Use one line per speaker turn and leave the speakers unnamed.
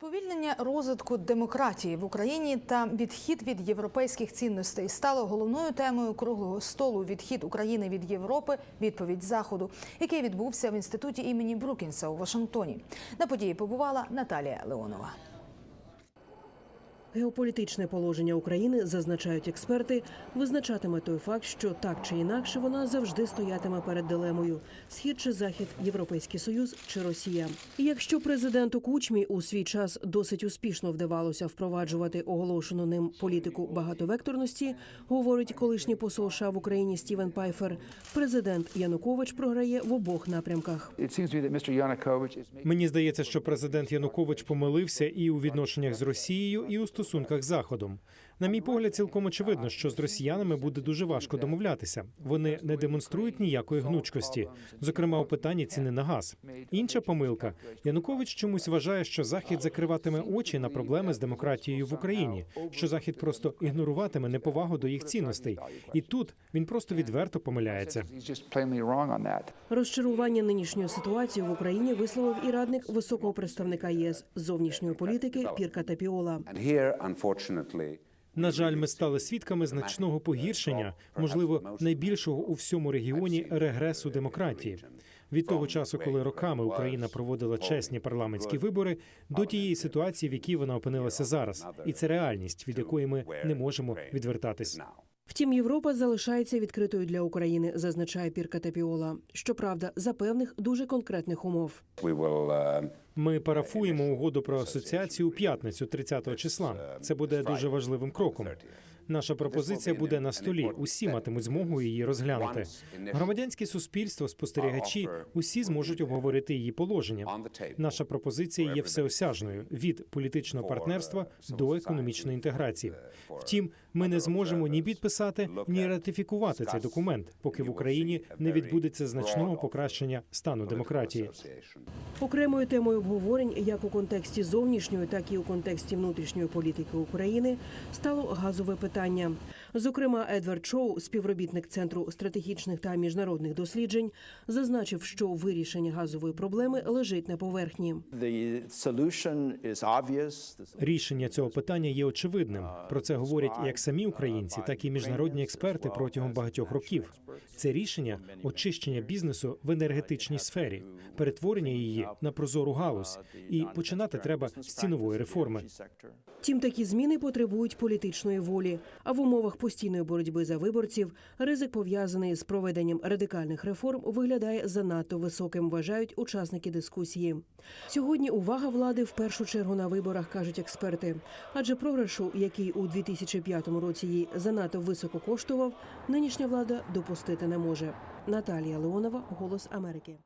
Сповільнення розвитку демократії в Україні та відхід від європейських цінностей стало головною темою круглого столу Відхід України від Європи. Відповідь Заходу, який відбувся в інституті імені Брукінса у Вашингтоні. На події побувала Наталія Леонова.
Геополітичне положення України, зазначають експерти, визначатиме той факт, що так чи інакше вона завжди стоятиме перед дилемою: схід чи захід, Європейський Союз чи Росія. І якщо президенту Кучмі у свій час досить успішно вдавалося впроваджувати оголошену ним політику багатовекторності, говорить колишній посол США в Україні Стівен Пайфер, президент Янукович програє в обох напрямках.
Мені здається, що президент Янукович помилився і у відношеннях з Росією, і у стосунках з Заходом. На мій погляд, цілком очевидно, що з росіянами буде дуже важко домовлятися. Вони не демонструють ніякої гнучкості, зокрема у питанні ціни на газ. Інша помилка Янукович чомусь вважає, що Захід закриватиме очі на проблеми з демократією в Україні, що Захід просто ігноруватиме неповагу до їх цінностей. І тут він просто відверто помиляється.
Розчарування нинішньою ситуацією в Україні висловив і радник високого представника ЄС зовнішньої політики Пірка Тапіола.
На жаль, ми стали свідками значного погіршення, можливо, найбільшого у всьому регіоні регресу демократії. Від того часу, коли роками Україна проводила чесні парламентські вибори, до тієї ситуації, в якій вона опинилася зараз, і це реальність, від якої ми не можемо відвертатись.
Втім, Європа залишається відкритою для України, зазначає Пірка Тапіола. Щоправда, за певних дуже конкретних умов.
uh,
Ми парафуємо угоду про асоціацію у п'ятницю, 30 числа. Це буде дуже важливим кроком. Наша пропозиція буде на столі. Усі матимуть змогу її розглянути. Громадянське суспільство, спостерігачі, усі зможуть обговорити її положення. Наша пропозиція є всеосяжною від політичного партнерства до економічної інтеграції. Втім, ми не зможемо ні підписати, ні ратифікувати цей документ, поки в Україні не відбудеться значного покращення стану демократії.
Окремою темою обговорень, як у контексті зовнішньої, так і у контексті внутрішньої політики України, стало газове питання. Зокрема, Едвард Шоу, співробітник центру стратегічних та міжнародних досліджень, зазначив, що вирішення газової проблеми лежить на поверхні.
Рішення цього питання є очевидним. Про це говорять як самі українці, так і міжнародні експерти протягом багатьох років. Це рішення очищення бізнесу в енергетичній сфері, перетворення її на прозору галузь. І починати треба з цінової реформи.
Втім, такі зміни потребують політичної волі. А в умовах постійної боротьби за виборців ризик пов'язаний з проведенням радикальних реформ виглядає занадто високим. Вважають учасники дискусії. Сьогодні увага влади в першу чергу на виборах кажуть експерти. Адже програшу, який у 2005 році їй занадто високо коштував, нинішня влада допустити не може. Наталія Леонова, Голос Америки.